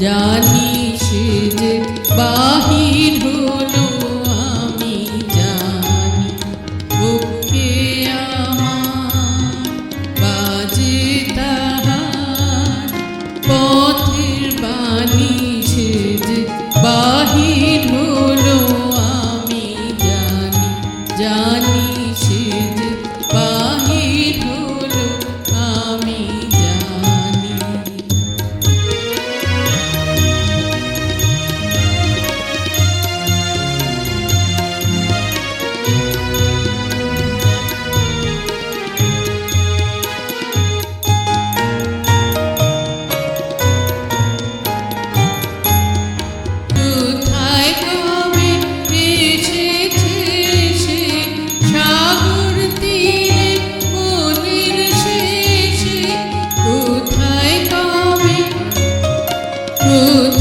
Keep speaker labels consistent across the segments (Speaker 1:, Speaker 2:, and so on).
Speaker 1: जान Good.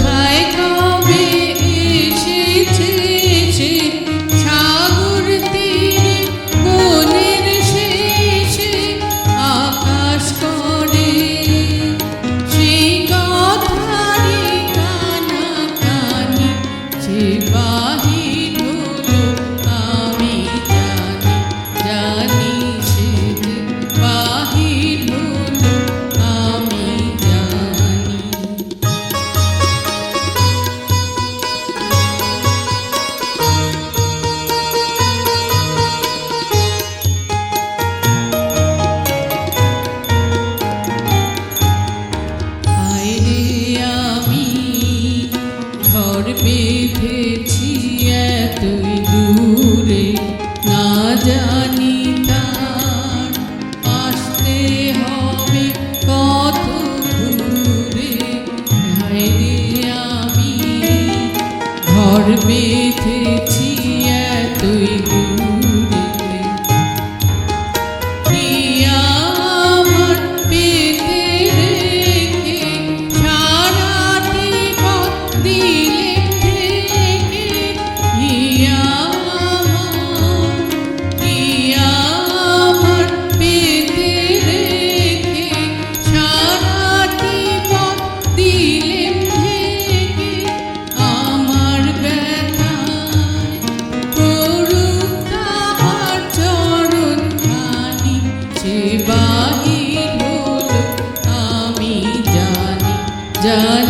Speaker 1: বেঁধেছি এতই না জানি তার আসতে হবে কত দূরে। আমি ঘর বেঁধেছি জান